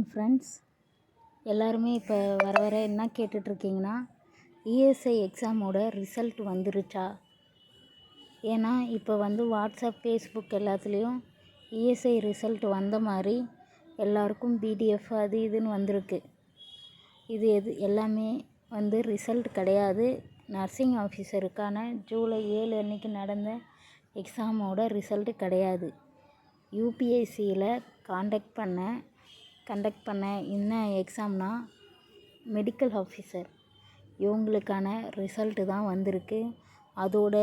Morning friends எல்லாருமே இப்போ வர வர என்ன கேட்டுட்ருக்கீங்கன்னா இஎஸ்ஐ எக்ஸாமோட ரிசல்ட் வந்துருச்சா? ஏன்னா இப்போ வந்து வாட்ஸ்அப் ஃபேஸ்புக் எல்லாத்துலேயும் இஎஸ்ஐ ரிசல்ட் வந்த மாதிரி எல்லாருக்கும் பிடிஎஃப் அது இதுன்னு வந்திருக்கு. இது எது எல்லாமே வந்து ரிசல்ட் கிடையாது. நர்சிங் ஆஃபீஸருக்கான ஜூலை ஏழு அன்னைக்கு நடந்த எக்ஸாமோட ரிசல்ட்டு கிடையாது. யூபிஎஸ்சியில் காண்டக்ட் பண்ண கண்டக்ட் பண்ண என்ன எக்ஸாம்னா மெடிக்கல் ஆஃபீஸர் இவங்களுக்கான ரிசல்ட்டு தான் வந்திருக்கு. அதோட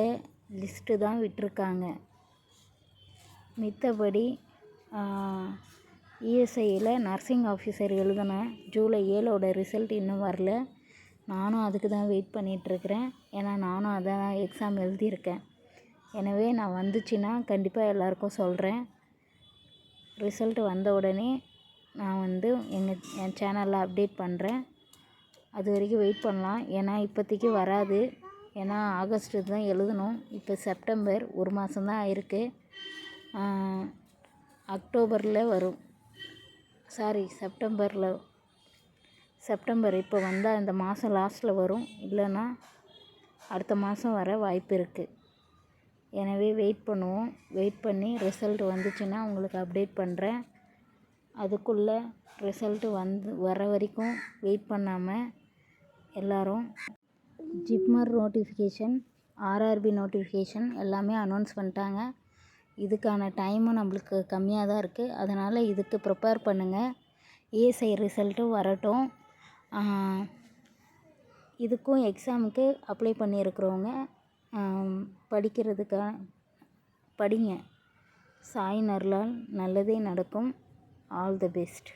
லிஸ்ட்டு தான் விட்டிருக்காங்க. மித்தபடி இஎஸ்ஐயில் நர்சிங் ஆஃபீஸர் எழுதினேன் ஜூலை ஏழோட ரிசல்ட் இன்னும் வரல. நானும் அதுக்கு தான் வெயிட் பண்ணிகிட்ருக்கிறேன் ஏன்னா நானும் அதான் எக்ஸாம் எழுதியிருக்கேன். எனவே நான் வந்துச்சுன்னா கண்டிப்பாக எல்லாருக்கும் சொல்கிறேன் ரிசல்ட் வந்த உடனே நான் வந்து எங்கள் என் சேனலில் அப்டேட் பண்ணுறேன் அது வரைக்கும் வெயிட் பண்ணலாம். ஏன்னா இப்போதைக்கு வராது. ஏன்னா ஆகஸ்ட்டு தான் எழுதணும். இப்போ செப்டம்பர் ஒரு மாதம்தான் ஆயிருக்கு. அக்டோபரில் வரும். சாரி செப்டம்பரில் செப்டம்பர் இப்போ வந்தால் இந்த மாதம் லாஸ்ட்டில் வரும். இல்லைன்னா அடுத்த மாதம் வர வாய்ப்பு இருக்குது எனவே வெயிட் பண்ணுவோம். வெயிட் பண்ணி ரிசல்ட் வந்துச்சுன்னா உங்களுக்கு அப்டேட் பண்ணுறேன் அதுக்குள்ளே ரிசல்ட்டு வந்து வர வரைக்கும் வெயிட் பண்ணாமல் எல்லோரும் ஜிப்மர் நோட்டிஃபிகேஷன் ஆர்ஆர்பி நோட்டிஃபிகேஷன் எல்லாமே அனௌன்ஸ் பண்ணிட்டாங்க. இதுக்கான டைமும் நம்மளுக்கு கம்மியாக தான் இருக்குது அதனால் இதுக்கு ப்ரிப்பேர் பண்ணுங்கள் ஏஎஸ்ஐ ரிசல்ட்டும் வரட்டும். இதுக்கும் எக்ஸாமுக்கு அப்ளை பண்ணியிருக்கிறவங்க படிக்கிறதுக்காக படிங்க. சாய் நர்லால் நல்லதே நடக்கும். All the best